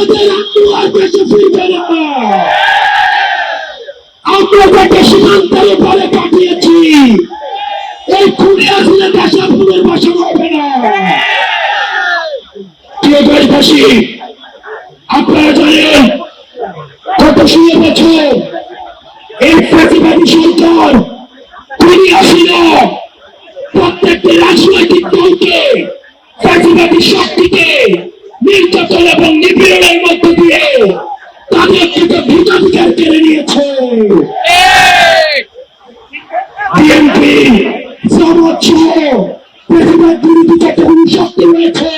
আপনাদের আত্ম আর দেশে পাঠিয়েছি এই খুনে আসলে দেশে বাসা হবে না দেশবাসী আপনারা জানেন এই প্রতিবাদী সরকার তিনি আসিল প্রত্যেকটি রাজনৈতিক দলকে প্রতিবাদী শক্তিকে নির্যাতন এবং নিপীড়নের মধ্য দিয়ে তাদের থেকে ভোটাধিকার কেড়ে নিয়েছে বিএনপি সহ প্রতিবাদ বিরোধী যতগুলি শক্তি রয়েছে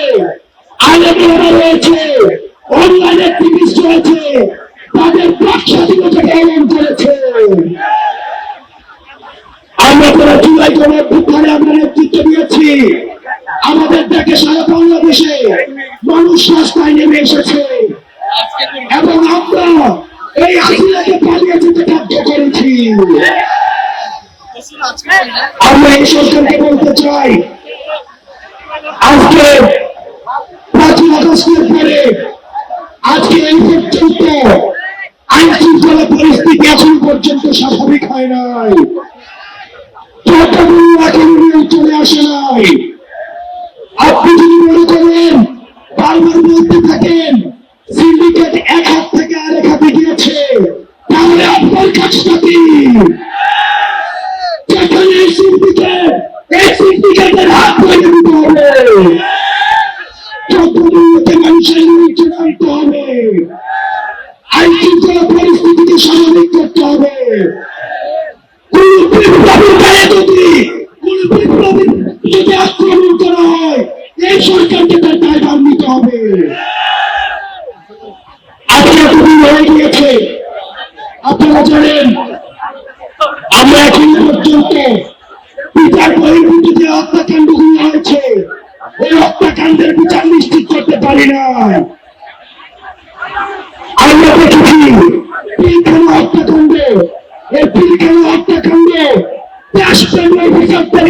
আলেমরা রয়েছে অনলাইন অ্যাক্টিভিস্ট রয়েছে তাদের প্রাক স্বাধীনতা পালন করেছে আমরা তারা জুলাই দিয়েছি আমাদের সারা বাংলাদেশে মানুষ রাস্তায় নেমে এসেছে। এবং আমরা এই আসিলাকে পালিয়ে যেতে বাধ্য করেছি। আমরা এই সরকারকে বলতে চাই, আজকে পাঁচই আগস্টের পরে আজকে এই পর্যন্ত আইন শৃঙ্খলা পরিস্থিতি এখন পর্যন্ত স্বাভাবিক হয় নাই। চট্টগ্রাম এখনও নিয়ন্ত্রণে আসে নাই আপনি যদি মনে করেন বারবার বলতে থাকেন সিন্ডিকেট এক হাত থেকে আরেক হাতে গিয়েছে, তাহলে আপনার কাজটা কি? যেখানে সিন্ডিকেট হবে। পরিস্থিতিকে স্বাভাবিক করতে হবে। কোন বিপ্লবী যদি এই সরকারকে তার দায়ভার নিতে হবে। আজকে এতদিন হয়ে গিয়েছে আপনারা জানেন, আমরা এখন পর্যন্ত বিচার বহির্ভূত যে হয়েছে হত্যাকাণ্ডের বিচার নিশ্চিত করতে পারি না আমরা দেখেছি, পিলখানা হত্যাকাণ্ডে, এই পিলখানা হত্যাকাণ্ডে দেশপ্রেমী অফিসারদেরকে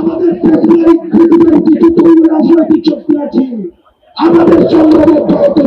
আমাদের ফেব্রুয়ারি ফেব্রুয়ারি কিছু তৈরি রাজনৈতিক শক্তি আছে আমাদের সংগ্রামে থাকবে।